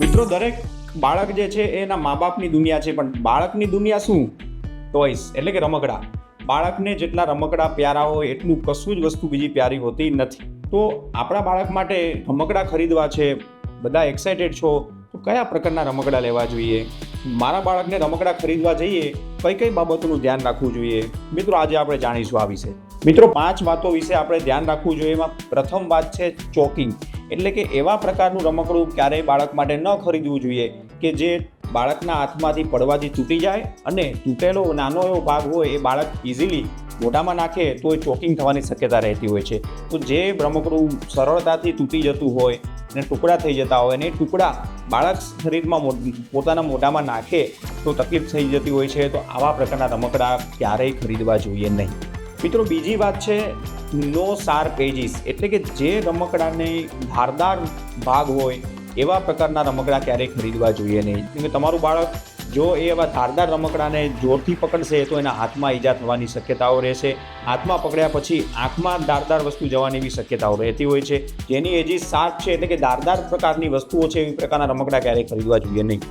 મિત્રો, દરેક બાળક જે છે એના મા બાપની દુનિયા છે. પણ બાળકની દુનિયા શું? ટોયસ એટલે કે રમકડા. બાળકને જેટલા રમકડા પ્યારા હોય, એટલું કશું જ વસ્તુ બીજી પ્યારી હોતી નથી. તો આપણા બાળક માટે રમકડા ખરીદવા છે, બધા એક્સાઇટેડ છો, તો કયા પ્રકારના રમકડા લેવા જોઈએ? મારા બાળકને રમકડા ખરીદવા જઈએ, કઈ કઈ બાબતોનું ધ્યાન રાખવું જોઈએ? મિત્રો, આજે આપણે જાણીશું આ વિશે. મિત્રો, પાંચ વાતો વિશે આપણે ધ્યાન રાખવું જોઈએ. એમાં પ્રથમ વાત છે ચોકિંગ. એટલે કે એવા પ્રકારનું રમકડું ક્યારેય બાળક માટે ન ખરીદવું જોઈએ કે જે બાળકના હાથમાંથી પડવાથી તૂટી જાય અને તૂટેલો નાનો એવો ભાગ હોય એ બાળક ઇઝીલી મોઢામાં નાખે તો એ ચોકિંગ થવાની શક્યતા રહેતી હોય છે. તો જે રમકડું સરળતાથી તૂટી જતું હોય અને ટુકડા થઈ જતા હોય અને એ ટુકડા બાળક શરીરમાં પોતાના મોઢામાં નાખે તો તકલીફ થઈ જતી હોય છે તો આવા પ્રકારના રમકડા ક્યારેય ખરીદવા જોઈએ નહીં. મિત્રો બીજી વાત છે નો સાર પેજીસ એટલે કે જે રમકડાને ધારદાર ભાગ હોય, એવા પ્રકારના રમકડા ક્યારેય ખરીદવા જોઈએ નહીં. તમારું બાળક જો એ એવા ધારદાર રમકડાને જોરથી પકડશે, તો એના હાથમાં ઈજા થવાની શક્યતાઓ રહેશે. હાથમાં પકડ્યા પછી આંખમાં ધારદાર વસ્તુ જવાની એવી શક્યતાઓ રહેતી હોય છે. જેની એજી શાર્પ છે, એટલે કે ધારદાર પ્રકારની વસ્તુઓ છે, એવી પ્રકારના રમકડા ક્યારેય ખરીદવા જોઈએ નહીં.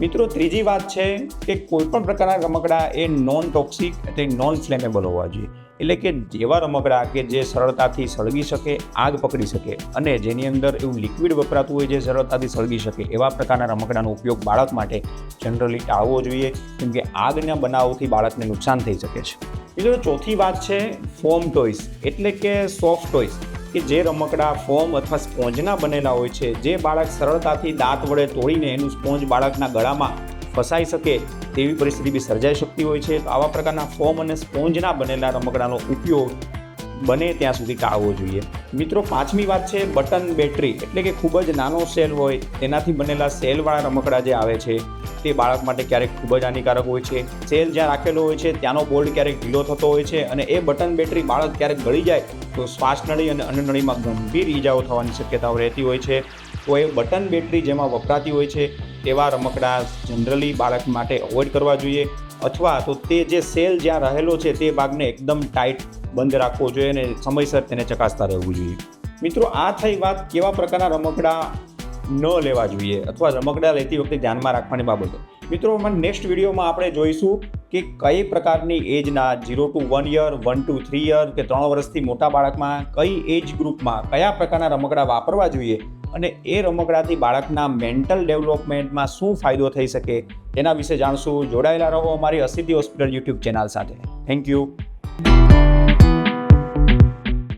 મિત્રો, ત્રીજી વાત છે કે કોઈપણ પ્રકારના રમકડા એ નોન ટોક્સિક એટલે નોન ફ્લેમેબલ હોવા જોઈએ. એટલે કે જેવા રમકડા કે જે સરળતાથી સળગી શકે, આગ પકડી શકે અને જેની અંદર એવું લિક્વિડ વપરાતું હોય જે સરળતાથી સળગી શકે, એવા પ્રકારના રમકડાનો ઉપયોગ બાળક માટે જનરલી ટાળવો જોઈએ, કેમ કે આગના બનાવોથી બાળકને નુકસાન થઈ શકે છે. બીજો ચોથી વાત છે ફોમ ટોયસ એટલે કે સોફ્ટ ટોયસ કે જે રમકડા ફોમ અથવા સ્પોન્જના બનેલા હોય છે, જે બાળક સરળતાથી દાંત વડે તોડીને એનું સ્પોન્જ બાળકના ગળામાં ફસાઈ શકે તેવી પરિસ્થિતિ બી સર્જાઈ શકતી હોય છે. તો આવા પ્રકારના ફોમ અને સ્પોન્જના બનેલા રમકડાનો ઉપયોગ બને ત્યાં સુધી ટાળવો જોઈએ. મિત્રો, પાંચમી વાત છે બટન બેટરી. એટલે કે ખૂબ જ નાનો સેલ હોય, તેનાથી બનેલા સેલવાળા રમકડા જે આવે છે, તે બાળક માટે ક્યારેક ખૂબ જ હાનિકારક હોય છે. સેલ જ્યાં રાખેલો હોય છે, ત્યાંનો બોલ્ડ ક્યારેક ઢીલો થતો હોય છે અને એ બટન બેટરી બાળક ક્યારેક ગળી જાય, તો શ્વાસનળી અને અન્નનળીમાં ગંભીર ઈજાઓ થવાની શક્યતાઓ રહેતી હોય છે. તો એ બટન બેટરી જેમાં વપરાતી હોય છે, તેવા રમકડા જનરલી બાળક માટે અવોઇડ કરવા જોઈએ, અથવા તો તે જે સેલ જ્યાં રહેલો છે, તે ભાગને એકદમ ટાઈટ બંધ રાખવો જોઈએ અને સમયસર તેને ચકાસતા રહેવું જોઈએ. મિત્રો, આ થઈ વાત કેવા પ્રકારના રમકડા ન લેવા જોઈએ અથવા રમકડા લેતી વખતે ધ્યાનમાં રાખવાની બાબતો. મિત્રો નેક્સ્ટ વિડીયોમાં આપણે જોઈશું કે કઈ પ્રકારની એજના zero two one year one two three year કે ત્રણ વર્ષથી મોટા બાળકમાં કઈ એજ ગ્રુપમાં કયા પ્રકારના રમકડા વાપરવા જોઈએ અને એ રમકડાથી બાળકના મેન્ટલ ડેવલપમેન્ટમાં શું ફાયદો થઈ શકે એના વિશે જાણશું. જોડાયેલા રહો અમારી અસિદ્ધિ હોસ્પિટલ યુટ્યુબ ચેનલ સાથે. Thank you.